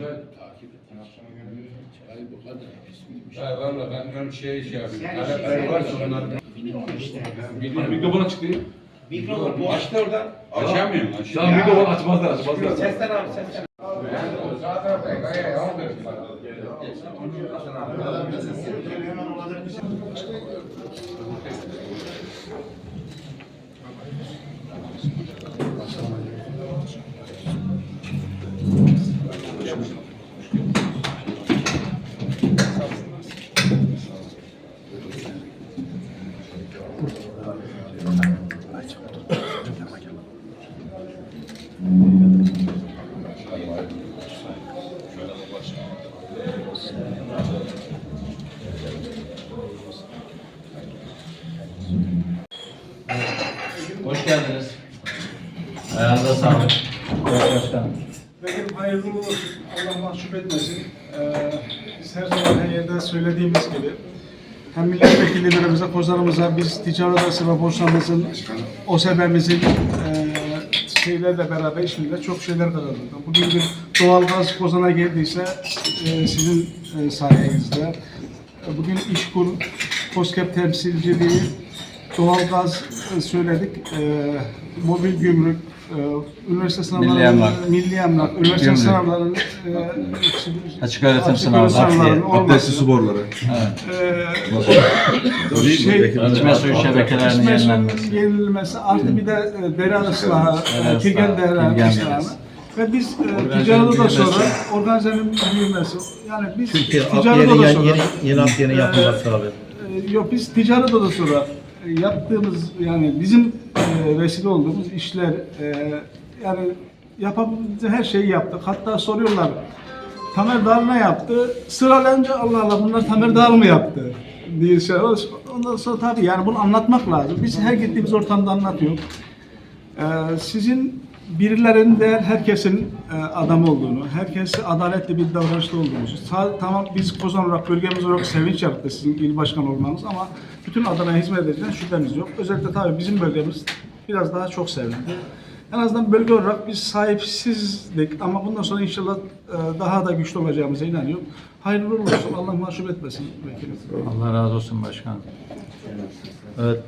da Takip et. Ay bu kadar ismiymiş. ya valla benden şey şey yapayım. Şey- varsa onlar Mikrofon işte. ben. Mikrofona çıktı. Mikrofon bu açtı oradan. Açamıyorum. Tamam mikrofon açmazlar açmazlar. Sesten abi sesten. Ben zaten pek aldım. Hoş geldiniz. Ayağınıza sağlık. Evet başkanım. Benim hayırlı olsun. Allah mahcup etmesin. Ee, biz her zaman her yerde söylediğimiz gibi hem milletvekillerimize, kozlarımıza, biz ticaret odası ve borsamızın, o sebemizin e, şeylerle beraber işimizde çok şeyler kazandık. Bugün bir doğalgaz kozana geldiyse e, sizin e, sayenizde. Bugün İşkur, COSGAP temsilciliği, doğalgaz e, söyledik, e, mobil gümrük, e, üniversite sınavları, Milli emlak. milli emlak, üniversite Gümrük. sınavlarının e, Açık öğretim sınavların adliye, olması, su boruları. e, şey, İçme suyu şebekelerinin yenilenmesi. yenilmesi, artı bir de e, dere ıslahı, e, Dere ıslahı. Ve biz e, ticaret da sonra, organizenin büyümesi, yani biz Türkiye ticaret yeni, da yeni, sonra, yeni, yeni alt yeni yapılması abi. e, yok biz ticaret odası olarak e, yaptığımız yani bizim e, vesile olduğumuz işler e, yani yapabildiğimiz her şeyi yaptık. Hatta soruyorlar Tamer Dağ ne yaptı? Sıralanınca Allah Allah bunlar Tamer Dağ mı yaptı? diye şey. Ondan sonra tabii yani bunu anlatmak lazım. Biz her gittiğimiz ortamda anlatıyoruz. Ee, sizin birilerinde herkesin e, adamı olduğunu, herkesi adaletli bir davranışta olduğunuzu, sa- tamam biz Kozan olarak, bölgemiz olarak sevinç yarattı sizin il başkan olmanız ama bütün Adana'ya hizmet edeceğinden şüpheniz yok. Özellikle tabii bizim bölgemiz biraz daha çok sevildi. En azından bölge olarak biz sahipsizdik ama bundan sonra inşallah e, daha da güçlü olacağımıza inanıyorum. Hayırlı olsun. Allah mahcup etmesin vekilim. Allah razı olsun başkanım. Evet.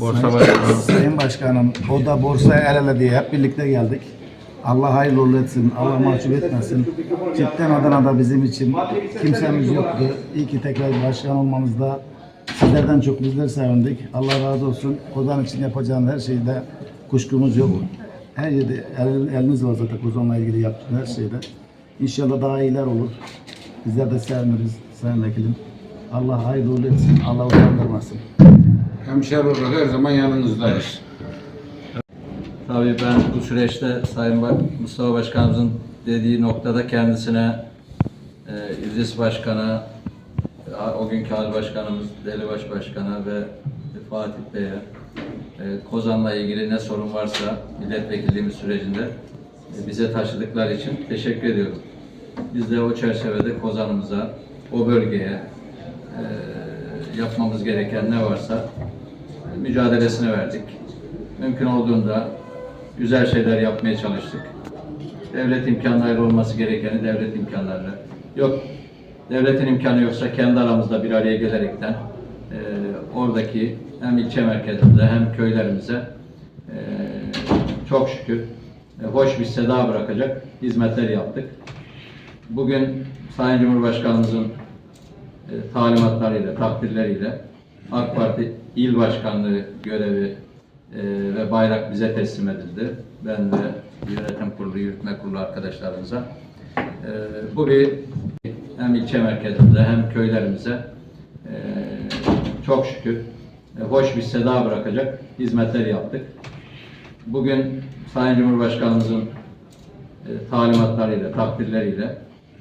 Borsa başkanım. Sayın Başkanım, o da borsaya el ele diye hep birlikte geldik. Allah hayırlı uğurlu etsin, Allah mahcup etmesin. Cidden Adana'da bizim için kimsemiz yoktu. İyi ki tekrar başkan olmanızda sizlerden çok bizler sevindik. Allah razı olsun. Kozan için yapacağın her şeyde kuşkumuz yok. Her yerde el, eliniz var zaten Kozan'la ilgili yaptığın her şeyde. İnşallah daha iyiler olur. Bizler de seviniriz Sayın Vekilim. Allah hayırlı uğurlu etsin, Allah utandırmasın. Hemşer olarak her zaman yanınızdayız. Tabii ben bu süreçte Sayın Mustafa Başkanımızın dediği noktada kendisine e, İdris Başkan'a, o günkü Hal Başkanımız Delibaş Başkan'a ve Fatih Bey'e e, Kozan'la ilgili ne sorun varsa milletvekilliğimiz sürecinde e, bize taşıdıkları için teşekkür ediyorum. Biz de o çerçevede Kozan'ımıza, o bölgeye e, yapmamız gereken ne varsa mücadelesini verdik. Mümkün olduğunda güzel şeyler yapmaya çalıştık. Devlet imkanlarıyla olması gerekeni devlet imkanlarıyla. Yok, devletin imkanı yoksa kendi aramızda bir araya gelerekten e, oradaki hem ilçe merkezinde hem köylerimize e, çok şükür e, hoş bir seda bırakacak hizmetler yaptık. Bugün Sayın Cumhurbaşkanımızın e, talimatlarıyla, takdirleriyle AK Parti İl Başkanlığı görevi e, ve bayrak bize teslim edildi. Ben ve yönetim kurulu, yürütme kurulu arkadaşlarımıza. E, bu bir hem ilçe merkezinde hem köylerimize e, çok şükür e, hoş bir seda bırakacak hizmetler yaptık. Bugün Sayın Cumhurbaşkanımızın e, talimatlarıyla, takdirleriyle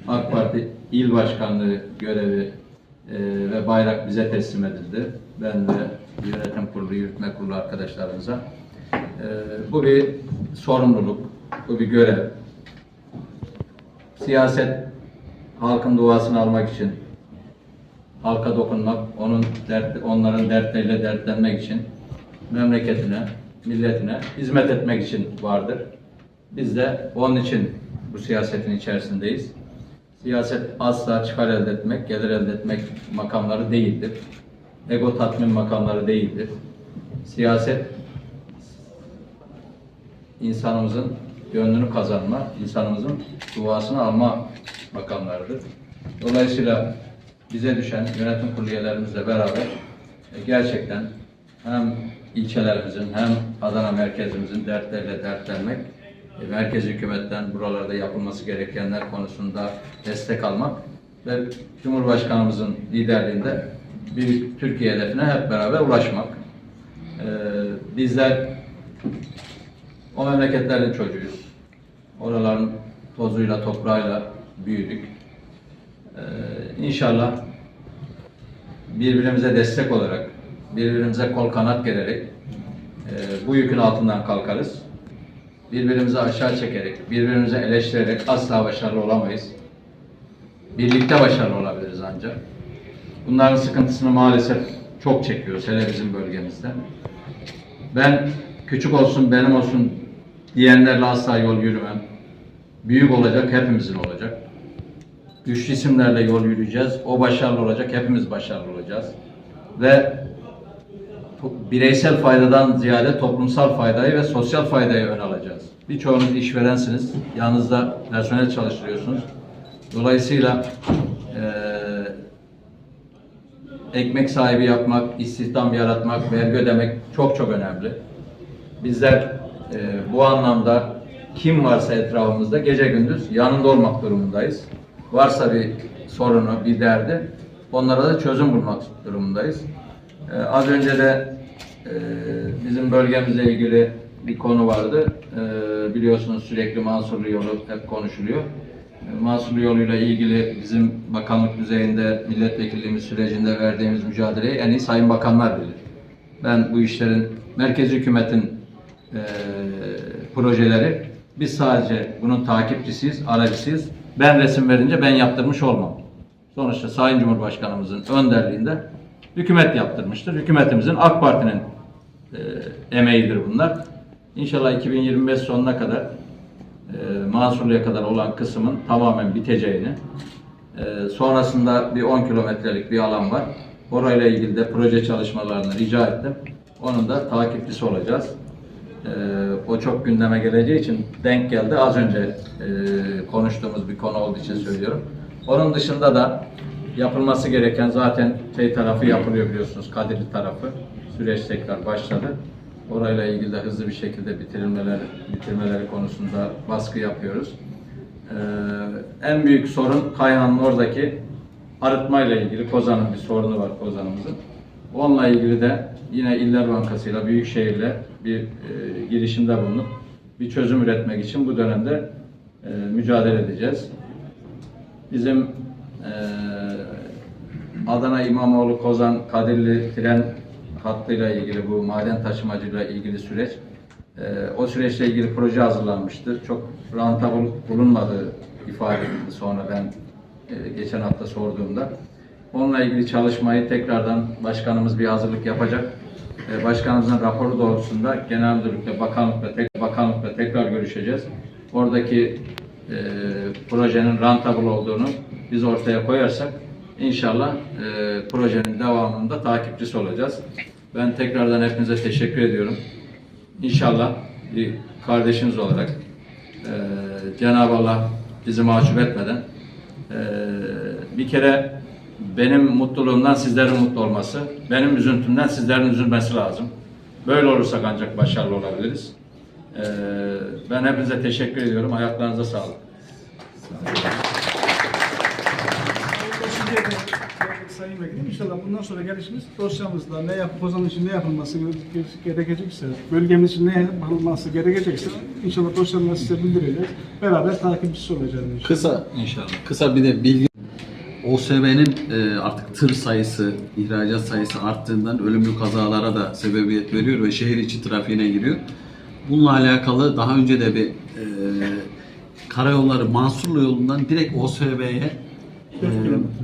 AK Parti İl Başkanlığı görevi ve bayrak bize teslim edildi. Ben ve yönetim kurulu, yürütme kurulu arkadaşlarımıza. Bu bir sorumluluk, bu bir görev. Siyaset halkın duasını almak için, halka dokunmak, onun dert, onların dertleriyle dertlenmek için, memleketine, milletine hizmet etmek için vardır. Biz de onun için bu siyasetin içerisindeyiz. Siyaset asla çıkar elde etmek, gelir elde etmek makamları değildir. Ego tatmin makamları değildir. Siyaset insanımızın gönlünü kazanma, insanımızın duasını alma makamlarıdır. Dolayısıyla bize düşen yönetim kurulu üyelerimizle beraber e, gerçekten hem ilçelerimizin hem Adana merkezimizin dertleriyle dertlenmek, e, merkez hükümetten buralarda yapılması gerekenler konusunda destek almak ve Cumhurbaşkanımızın liderliğinde bir Türkiye hedefine hep beraber ulaşmak. E, bizler o memleketlerin çocuğuyuz. Oraların tozuyla, toprağıyla büyüdük. Ee, inşallah birbirimize destek olarak, birbirimize kol kanat gererek e, bu yükün altından kalkarız. Birbirimizi aşağı çekerek, birbirimizi eleştirerek asla başarılı olamayız. Birlikte başarılı olabiliriz ancak. Bunların sıkıntısını maalesef çok çekiyoruz hele bizim bölgemizde. Ben küçük olsun benim olsun diyenlerle asla yol yürümem. Büyük olacak hepimizin olacak. Güçlü isimlerle yol yürüyeceğiz. O başarılı olacak, hepimiz başarılı olacağız. Ve bireysel faydadan ziyade toplumsal faydayı ve sosyal faydayı ön alacağız. Birçoğunuz işverensiniz. Yanınızda personel çalıştırıyorsunuz. Dolayısıyla eee ekmek sahibi yapmak, istihdam yaratmak, vergi ödemek çok çok önemli. Bizler e, bu anlamda kim varsa etrafımızda gece gündüz yanında olmak durumundayız. Varsa bir sorunu, bir derdi onlara da çözüm bulmak durumundayız. E, az önce de e, bizim bölgemizle ilgili bir konu vardı. E, biliyorsunuz sürekli Mansurlu yolu hep konuşuluyor. E, Mansurlu yoluyla ilgili bizim bakanlık düzeyinde milletvekilliğimiz sürecinde verdiğimiz mücadeleyi en iyi sayın bakanlar bilir. Ben bu işlerin merkezi hükümetin e, projeleri biz sadece bunun takipçisiyiz, aracısıyız. Ben resim verince ben yaptırmış olmam. Sonuçta Sayın Cumhurbaşkanımızın önderliğinde hükümet yaptırmıştır. Hükümetimizin AK Parti'nin e, emeğidir bunlar. İnşallah 2025 sonuna kadar e, Mansurlu'ya kadar olan kısmın tamamen biteceğini, e, sonrasında bir 10 kilometrelik bir alan var. Orayla ilgili de proje çalışmalarını rica ettim. Onun da takipçisi olacağız. E, o çok gündeme geleceği için denk geldi. Az önce e, konuştuğumuz bir konu olduğu için söylüyorum. Onun dışında da yapılması gereken zaten şey tarafı yapılıyor biliyorsunuz. Kadirli tarafı. Süreç tekrar başladı. Orayla ilgili de hızlı bir şekilde bitirilmeler, bitirmeleri konusunda baskı yapıyoruz. Ee, en büyük sorun Kayhan'ın oradaki arıtmayla ilgili Kozan'ın bir sorunu var Kozan'ımızın. Onunla ilgili de yine İller Bankası'yla, Büyükşehir'le bir e, girişimde bulunup bir çözüm üretmek için bu dönemde e, mücadele edeceğiz. Bizim e, Adana İmamoğlu Kozan Kadirli tren hattıyla ilgili bu maden taşımacıyla ilgili süreç e, o süreçle ilgili proje hazırlanmıştı. Çok rentable bulunmadığı ifade edildi sonra ben e, geçen hafta sorduğumda. Onunla ilgili çalışmayı tekrardan başkanımız bir hazırlık yapacak. E, başkanımızın raporu doğrultusunda genel müdürlükle, bakanlıkla, tek, bakanlıkla tekrar görüşeceğiz. Oradaki e, projenin rentable olduğunu biz ortaya koyarsak inşallah e, projenin devamında takipçisi olacağız. Ben tekrardan hepinize teşekkür ediyorum. İnşallah bir kardeşiniz olarak e, Cenab-ı Allah bizi mahcup etmeden e, bir kere benim mutluluğumdan sizlerin mutlu olması, benim üzüntümden sizlerin üzülmesi lazım. Böyle olursak ancak başarılı olabiliriz. E, ben hepinize teşekkür ediyorum. Ayaklarınıza sağlık. Sayın Vekilim inşallah bundan sonra gelişimiz dosyamızda ne yap, Kozan için ne yapılması gerekecekse, bölgemiz için ne yapılması gerekecekse inşallah dosyamızda size bildireceğiz. Beraber takipçisi olacağız inşallah. Kısa İnşallah. kısa bir de bilgi OSB'nin e, artık tır sayısı, ihracat sayısı arttığından ölümlü kazalara da sebebiyet veriyor ve şehir içi trafiğine giriyor. Bununla alakalı daha önce de bir e, karayolları Mansurlu yolundan direkt OSB'ye e,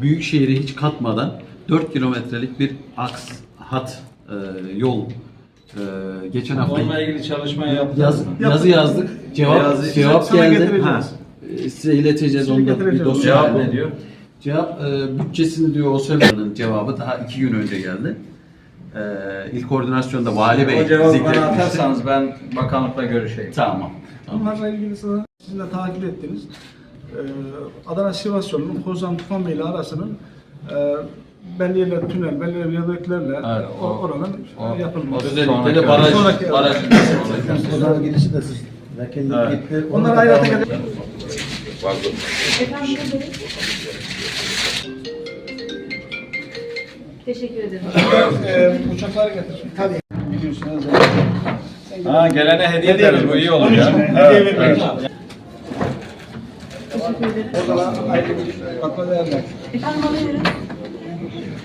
büyük şehri hiç katmadan 4 kilometrelik bir aks hat e, yol e, geçen hafta Onunla ilgili çalışma yaptık. Yaz, yazı yazdık. Cevap Yazı- cevap geldi. Ha. e, size ileteceğiz. Onda bir dosya Cevap ne diyor? Cevap e, bütçesini diyor OSEV'nin cevabı daha iki gün önce geldi. E, ilk koordinasyonda Vali Bey O cevabı bana zikretmişti. atarsanız ben bakanlıkla görüşeyim. Tamam. tamam. Bunlarla ilgili sana- sizin de takip ettiğiniz e, Adana Sivas yolunun Kozan Tufanbeyli arasının e, belli yerler tünel, belli yerler viyadüklerle Evet, o, o- oranın o- yapılması. Özellikle Sonraki- de baraj, Sonraki- baraj Kozan girişi de siz Evet. gitti. Onlar hayata gelir. Buradayım. Teşekkür ederim. e, uçakları getir. Tabii. Biliyorsunuz. Ha gelene hediye ederiz. Bu iyi olur ya. hediye Evet, evet. Teşekkür ederim. Orada da ayrı bir bakma değerler. Efendim alıyorum.